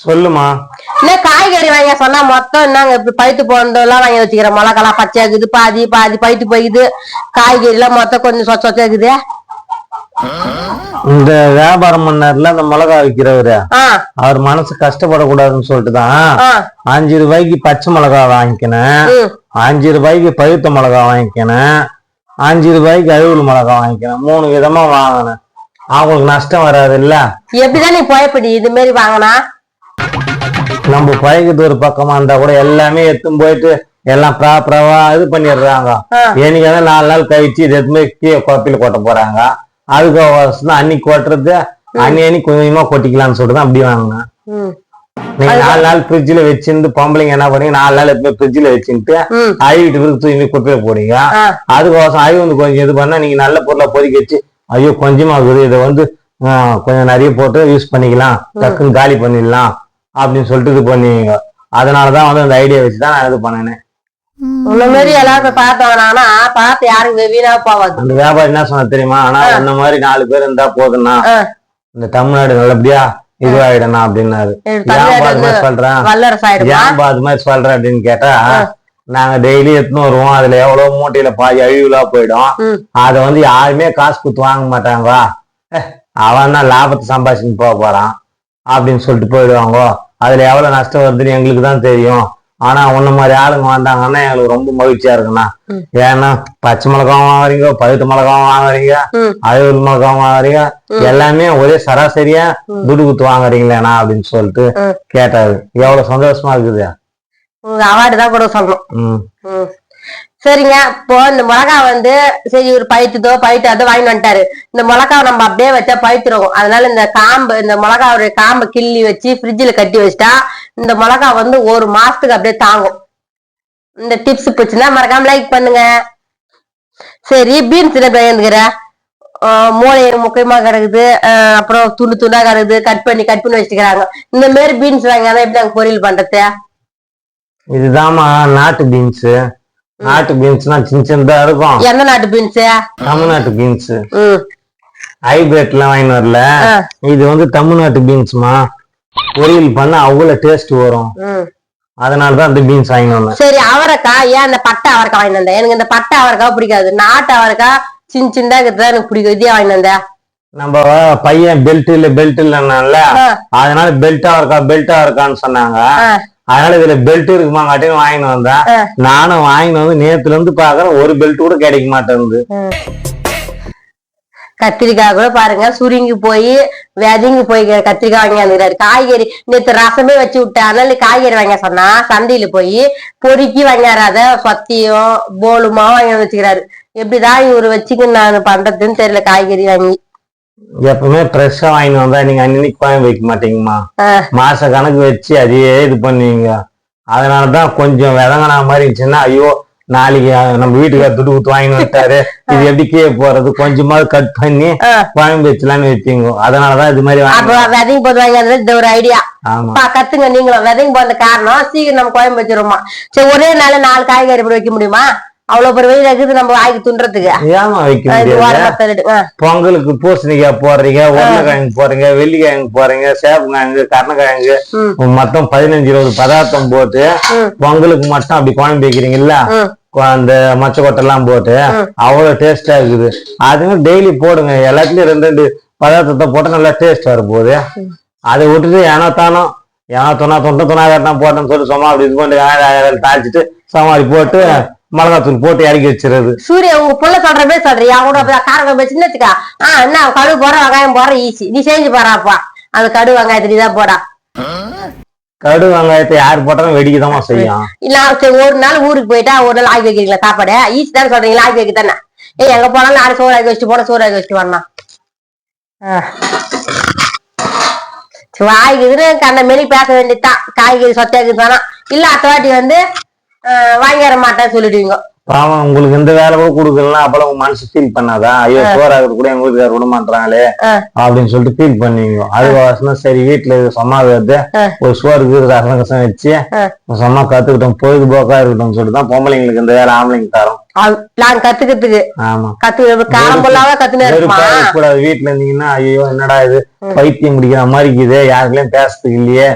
சொல்லுமா. இல்ல காய்கறி வாங்க சொன்னா மொத்தம் என்னங்க இப்படி பழுத்து போனதெல்லாம் வாங்கி வச்சுக்கிறேன். மிளகாலாம் பச்சையா இருக்குது பாதி பாதி பழுத்து போயிடுது காய்கறி எல்லாம் மொத்தம் கொஞ்சம் சொச்ச சொச்சா இருக்குது. இந்த வியாபாரம் பண்ணார்ல அந்த மிளகா விற்கிறவரு அவர் மனசு கஷ்டப்படக்கூடாதுன்னு சொல்லிட்டு தான் ஆ. அஞ்சு ரூபாய்க்கு பச்சை மிளகா வாங்கிக்கினேன். அஞ்சு ரூபாய்க்கு பழுத்த மிளகா வாங்கிக்கினேன். அஞ்சு ரூபாய்க்கு அழுவல் மிளகா வாங்கிக்கினேன். மூணு விதமா வாங்கினேன். அவங்களுக்கு நஷ்டம் வராது இல்ல எப்படிதான் நீ போயப்படி? இது மாரி வாங்கினா? நம்ம பழகிறது ஒரு பக்கமா இருந்தா கூட எல்லாமே எடுத்துன்னு போயிட்டு எல்லாம் ப்ராப்பராவா இது பண்ணிடுறாங்க. வந்து நாலு நாள் கழிச்சு இது எதுவுமே கீழே குழப்பில கொட்ட போறாங்க. அதுக்கு அன்னைக்கு கொட்டுறது அன்னி அன்னி கொஞ்சம் கொட்டிக்கலாம்னு சொல்லிட்டு அப்படி வாங்கினேன். நீங்க நாலு நாள் ஃப்ரிட்ஜ்ல வச்சிருந்து பொம்பளைங்க என்ன பண்ணீங்க? நாலு நாள் எப்பவுமே ஃப்ரிட்ஜ்ல வச்சுட்டு ம். அழுவிட்டு பிறகு தூக்கி குப்பையில போடுங்க அதுக்கோசம் அழிவு வந்து கொஞ்சம் இது பண்ணா நீங்க நல்ல பொருளை பொறிக்க வச்சு ஐயோ கொஞ்சமா இருக்குது இதை வந்து கொஞ்சம் நிறைய போட்டு யூஸ் பண்ணிக்கலாம். டக்குன்னு காலி பண்ணிடலாம். அப்படின்னு சொல்லிட்டு இது பண்ணுவீங்க அதனாலதான் வந்து அந்த ஐடியா வச்சு தான் நான் இது பண்ணினேன் உன்ன மாரி எல்லாரும் பார்த்து வாங்கினாங்கன்னா பார்த்து யாருக்கு வீணா போவாது. அந்த வியாபாரி என்ன சொன்ன தெரியுமா? ஆனா அந்த மாதிரி நாலு பேர் இருந்தா போதும்னா. இந்த தமிழ்நாடு நல்லபடியா இதுவாயிடணும் அப்படின்னாரு. மாதிரி சொல்றேன் ஏன்பா அது மாதிரி சொல்ற? அப்படின்னு கேட்டா நாங்க டெய்லி எடுத்துன்னு வருவோம். அதுல எவ்வளவு மூட்டையில பாதி அழிவுலா போயிடும். அத வந்து யாருமே காசு கொடுத்து வாங்க மாட்டாங்க அவன் தான் லாபத்தை சம்பாதிச்சுன்னு போக போறான். அப்படின்னு சொல்லிட்டு போயிடுவாங்க. அதுல எவ்வளவு நஷ்டம் வருதுன்னு எங்களுக்கு தான் தெரியும் ஆனா உன்ன மாதிரி ஆளுங்க வந்தாங்கன்னா எங்களுக்கு ரொம்ப மகிழ்ச்சியா இருக்குண்ணா. ஏன்னா பச்சை மிளகாவும் வாங்குறீங்க பழுத்த மிளகாவும் வாங்குறீங்க அழுவல் மிளகாவும் வாங்குறீங்க. எல்லாமே ஒரே சராசரியா. துடு குத்து வாங்குறீங்களேண்ணா அப்படின்னு சொல்லிட்டு. கேட்டாரு எவ்வளவு சந்தோஷமா இருக்குது அவார்டு தான் கொடுக்க சொல்லணும். சரிங்க. இப்போ இந்த மிளகா வந்து சரி ஒரு பழுத்துதோ பழுத்தாதோ வாங்கி வந்துட்டாரு. இந்த மிளகாவை நம்ம அப்படியே வச்சா பழுத்துரும் அதனால இந்த காம்பு இந்த மிளகாவுடைய காம்பை கிள்ளி வச்சு ஃப்ரிட்ஜில் கட்டி வச்சிட்டா இந்த மிளகா வந்து ஒரு மாசத்துக்கு அப்படியே தாங்கும். இந்த டிப்ஸ் பிடிச்சுன்னா மறக்காம லைக் பண்ணுங்க. சரி பீன்ஸ் என்ன பயந்துக்கிற மூளை முக்கியமா கிடக்குது. அப்புறம் துண்டு துண்டா கிடக்குது. கட் பண்ணி கட் பண்ணி வச்சுக்கிறாங்க. இந்த மாதிரி பீன்ஸ் வாங்கினா எப்படி நாங்க பொரியல் பண்றது? இதுதாம்மா நாட்டு பீன்ஸ் நாட்டு பீன்ஸ்னா சின்ன சின்னதா இருக்கும். எந்த நாட்டு பீன்ஸ்? தமிழ்நாட்டு பீன்ஸ். ம். ஹைபிரிட்ல வாங்கி வரல. இது வந்து தமிழ்நாட்டு பீன்ஸ்மா? பொரியல் பண்ண அவ்வளவு டேஸ்ட் வரும். ம். அதனாலதான் அந்த பீன்ஸ் வாங்கி வந்தேன். சரி அவரைக்காய் ஏன் இந்த பட்டை அவரைக்காய் வாங்கி வந்தேன்? எனக்கு இந்த பட்டை அவரைக்காய் பிடிக்காது. நாட்டு அவரைக்காய் சின்ன சின்னதா இருக்கிறது எனக்கு பிடிக்கும். இதே வாங்கி வந்தேன்? நம்ம பையன் பெல்ட் இல்ல பெல்ட் இல்லைன்னால அதனால பெல்ட்டா இருக்கா பெல்ட்டா இருக்கான்னு சொன்னாங்க. அதனால இதுல பெல்ட் இருக்குமாங்காட்டியும் வாங்கிட்டு வந்தேன். நானும் வாங்கிட்டு வந்து நேத்துல இருந்து பாக்குறேன் ஒரு பெல்ட் கூட கிடைக்க மாட்டேங்குது. கத்திரிக்காய் கூட பாருங்க சுருங்கி போய் விதங்கி போய் கத்திரிக்காய் வாங்கி வந்துக்கிறாரு காய்கறி நேத்து ரசமே வச்சு விட்டேன். அதனால காய்கறி வாங்க சொன்னா சந்தையில போய் பொறுக்கி வாங்காராத சொத்தியும் போலுமா வாங்கி வந்து வச்சுக்கிறாரு. எப்படிதான் இவரு வச்சுக்க நான் பண்றதுன்னு தெரியல காய்கறி வாங்கி. எப்பவுமே ஃப்ரெஷ்ஷா வாங்கிட்டு வந்தா நீங்க அன்னைக்கு குழம்பு வைக்க மாட்டீங்கம்மா. மாச கணக்கு வச்சு அதையே இது பண்ணுவீங்க. அதனாலதான் கொஞ்சம் விதங்கினா மாதிரி இருந்துச்சுன்னா ஐயோ நாளைக்கு நம்ம வீட்டுக்கார துட்டு குத்து வாங்கி வந்துட்டாரு. இது எப்படி கீழே போறது? கொஞ்சமாவது கட் பண்ணி. குழம்பு வச்சலாம்னு வச்சீங்க அதனாலதான் இது மாதிரி விதைங்க போது வாங்கி இது ஒரு ஐடியா கத்துங்க நீங்களும். விதைங்க போன காரணம் சீக்கிரம் நம்ம குழம்பு வச்சிருமா சரி ஒரே நாள்ல நாலு காய்கறி வைக்க முடியுமா? அவ்வளவு பெரிய வெயில் இருக்குது நம்ம வாய்க்கு துண்டுறதுக்கு. ஏமா வைக்க முடியாது பொங்கலுக்கு பூசணிக்காய் போடுறீங்க உருளைக்கிழங்கு போடுறீங்க வெள்ளிக்கிழங்கு போடுறீங்க சேப்பங்கிழங்கு கருணக்கிழங்கு மொத்தம் பதினஞ்சு இருபது பதார்த்தம் போட்டு பொங்கலுக்கு மட்டும் அப்படி குழம்பு வைக்கிறீங்கல்ல? அந்த மச்சக்கொட்டை எல்லாம் போட்டு. அவ்வளவு டேஸ்டா இருக்குது. அதுங்க டெய்லி போடுங்க எல்லாத்துலயும் ரெண்டு ரெண்டு பதார்த்தத்தை போட்டு நல்லா டேஸ்ட் வரப்போகுது அதை விட்டுட்டு ஏனோ தானோ ஏனோ தொண்ணா தொண்டை தொண்ணாயிரம் தான் போட்டேன்னு சொல்லி சும்மா அப்படி இது பண்ணி தாளிச்சிட்டு சமாளி போட்டு மிளகாத்தூள் போட்டு இறக்கி வச்சிருது. சூர்யா உங்க புள்ள சொல்ற மாதிரி சொல்றியா கூட காரம் வச்சு வச்சுக்கா ஆ என்ன கடுகு போற வெங்காயம் போற ஈஸி நீ செஞ்சு போறாப்பா அந்த கடுகு வெங்காயத்தை நீ தான் போடா. கடு வெங்காயத்தை யார் போட்டாலும் வெடிக்கதாமா செய்யும். இல்ல ஒரு நாள் ஊருக்கு போயிட்டா ஒரு நாள் ஆக்கி வைக்கிறீங்களா சாப்பாடு? ஈஸி தானே சொல்றீங்களா? ஆக்கி வைக்க தானே? ஏய் எங்க போனாலும் நாலு சோறு ஆக்கி வச்சுட்டு போன சோறு ஆக்கி வச்சுட்டு வரணும். வாய்க்குதுன்னு கண்ட மாரி பேச வேண்டியதுதான். காய்கறி சொத்தையாக்கு தானா இல்ல அத்த வாட்டி வந்து ஆஹ் வாங்கி வர மாட்டேன்னு சொல்லிடுவீங்க பாவம் உங்களுக்கு இந்த வேலை கூட கொடுக்கலாம் அப்பெல்லாம் உங்க மனசு ஃபீல் பண்ணாதா ஐயோ சோறாகிறது கூட எங்க வீட்டுக்காரர் விட மாட்டாங்களே. அப்படின்னு சொல்லிட்டு ஃபீல் பண்ணுவீங்க அது வாசனம் சரி வீட்டுல இது ஆ. ஒரு சோறுக்கு ரசம் வச்சு. சும்மா கத்துக்கிட்டோம் பொழுதுபோக்கா இருக்கட்டும் சொல்லிட்டு தான் பொம்பளைங்களுக்கு இந்த வேலை ஆம்பளைங்க தரோம். பிளான் கத்துக்கிறதுக்கு. ஆமா. கத்து காலம் பொல்லாத கத்துனே இருக்குமா? வெறுப்பா இருக்கக்கூடாது வீட்டுல இருந்தீங்கன்னா ஐயோ என்னடா இது? பைத்தியம் முடிக்கிற மாதிரி இருக்குது யாருக்குலயும் பேசுறதுக்கு இல்லையே.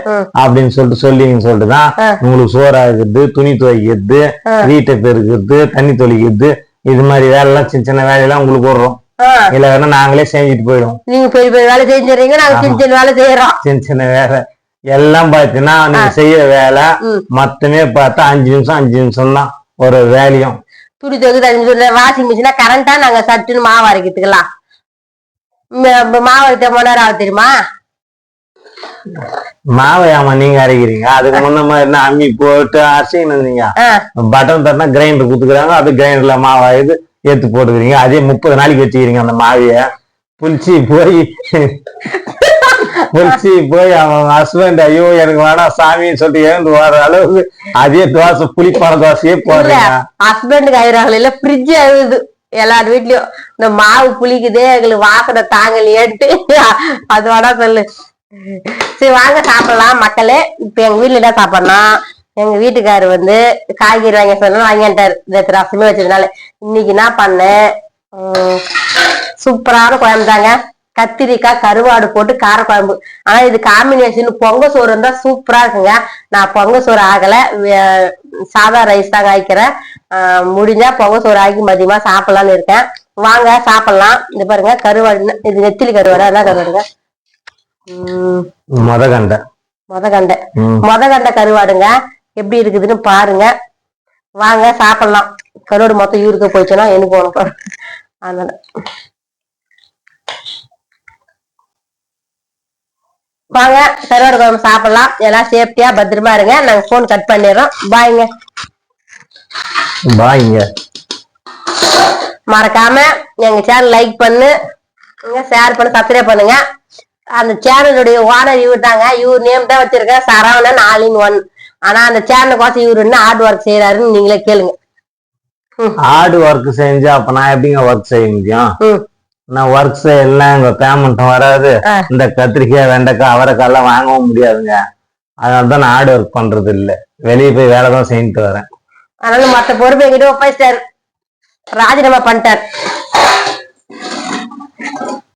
அப்படின்னு சொல்லிட்டு சொல்லிங்கன்னு சொல்லிட்டு தான் ஆ. உங்களுக்கு சோறாக்குறது துணி துவைக்கிறது. வீட்டை பெருக்கிறது தண்ணி தொளிக்கிறது இது மாதிரி வேலையெல்லாம் சின்ன சின்ன வேலையெல்லாம் உங்களுக்கு விடுறோம் ஆ, இல்ல வேணா நாங்களே செஞ்சுட்டு போயிடுவோம். நீங்க பெரிய பெரிய வேலை செஞ்சுறீங்க நாங்க சின்ன சின்ன வேலை செய்யறோம். சின்ன சின்ன வேலை. எல்லாம் பார்த்தீங்கன்னா நீங்க செய்யற வேலை. மொத்தமே பார்த்தா அஞ்சு நிமிஷம் அஞ்சு நிமிஷம் தான் ஒரு வேலையும். துணி துவைக்குது வாஷிங் மிஷினா கரண்டா நாங்க சட்டுன்னு மாவு அரைக்கிறதுக்கலாம் மாவு அரைத்த மணி ஆகும் தெரியுமா? மாவை ஆமா நீங்க அரைக்கிறீங்க? அதுக்கு முன்ன மாதிரி அம்மி போட்டு ஆ, பட்டன் தட்டினா கிரைண்டர் குத்துக்கிறாங்க அது கிரைண்டர்ல மாவாயுது எடுத்து போட்டுக்கிறீங்க. அதே முப்பது நாளைக்கு வச்சுக்கிறீங்க அந்த மாவைய. புளிச்சு போய் புளிச்சு போய் அவன் ஹஸ்பண்ட் ஐயோ எனக்கு வேணாம் சாமின்னு சொல்லிட்டு எழுந்து வர அளவுக்கு அதே தோசை புளிப்பான தோசையே போடுறீங்க. ஹஸ்பண்டுக்கு ஆயிரம் இல்ல ஃப்ரிட்ஜ் அழுது எல்லார் வீட்லயும் இந்த மாவு புளிக்குதே எங்களுக்கு வாசனை தாங்கலையேன்ட்டு. அது வேணா சொல்லு. சரி வாங்க சாப்பிடலாம் மக்களே. இப்ப எங்க வீட்ல என்ன சாப்பிடலாம் எங்க வீட்டுக்காரர் வந்து காய்கறி வாங்கி சொன்னா வாங்கிட்டாரு நேற்று ரசமே வச்சதுனால. இன்னைக்கு என்ன பண்ணேன்? சூப்பரான குழம்பு தாங்க. கத்திரிக்காய் கருவாடு போட்டு கார குழம்பு ஆனா இது காம்பினேஷன் பொங்க சோறு இருந்தா சூப்பரா இருக்குங்க. நான் பொங்க சோறு ஆகல. சாதா ரைஸ் தாங்க ஆயிக்கிறேன் முடிஞ்சா பொங்க சோறு ஆக்கி மதியமா சாப்பிடலாம்னு இருக்கேன். வாங்க சாப்பிடலாம். இது பாருங்க கருவாடு இது நெத்திலி கருவாடு? அதான் கருவாடுங்க? உம் முத கண்டை மொத கண்டை ம். மொத கண்ட கருவாடுங்க. எப்படி இருக்குதுன்னு பாருங்க. வாங்க சாப்பிடலாம். கருவாடு மொத்தம் இவருக்கு போயிடுச்சுன்னா எனக்கு உனக்கு அதனால. வாங்க கருவாடு குழம்பு சாப்பிடலாம். எல்லாம் சேஃப்டியா பத்திரமா இருங்க. நாங்க போன் கட் பண்ணிடுறோம். பாய்ங்க. பாய்ங்க. மறக்காம எங்க சேனல் லைக் பண்ணு. ஷேர் பண்ணு சப்ஸ்கிரைப் பண்ணுங்க. அந்த சேனலுடைய ஓனர் இவர் தாங்க இவர் நேம் தான் வச்சிருக்கேன் சரவணன் ஆல் இன் ஒன் ஆனா அந்த சேனலுக்கோசம் இவர் என்ன ஹார்ட் ஒர்க் செய்யறாருன்னு நீங்களே கேளுங்க. ஆடு ஒர்க் செஞ்சு அப்ப நான் எப்படிங்க ஒர்க் செய்ய முடியும்? ம். நான் ஒர்க் செய்யலாம் எங்க பேமெண்ட்டும் வராது. இந்த கத்திரிக்காய் வெண்டைக்காய் அவரைக்காய் எல்லாம் வாங்கவும் முடியாதுங்க. அதனால தான் நான் ஆடு ஒர்க் பண்றது இல்ல. வெளியே போய் வேலை தான் செஞ்சுட்டு வரேன். அதனால மத்த பொறுப்பு எங்கிட்ட ஒப்படைச்சிட்டாரு ராஜினாமா பண்ணிட்டார்.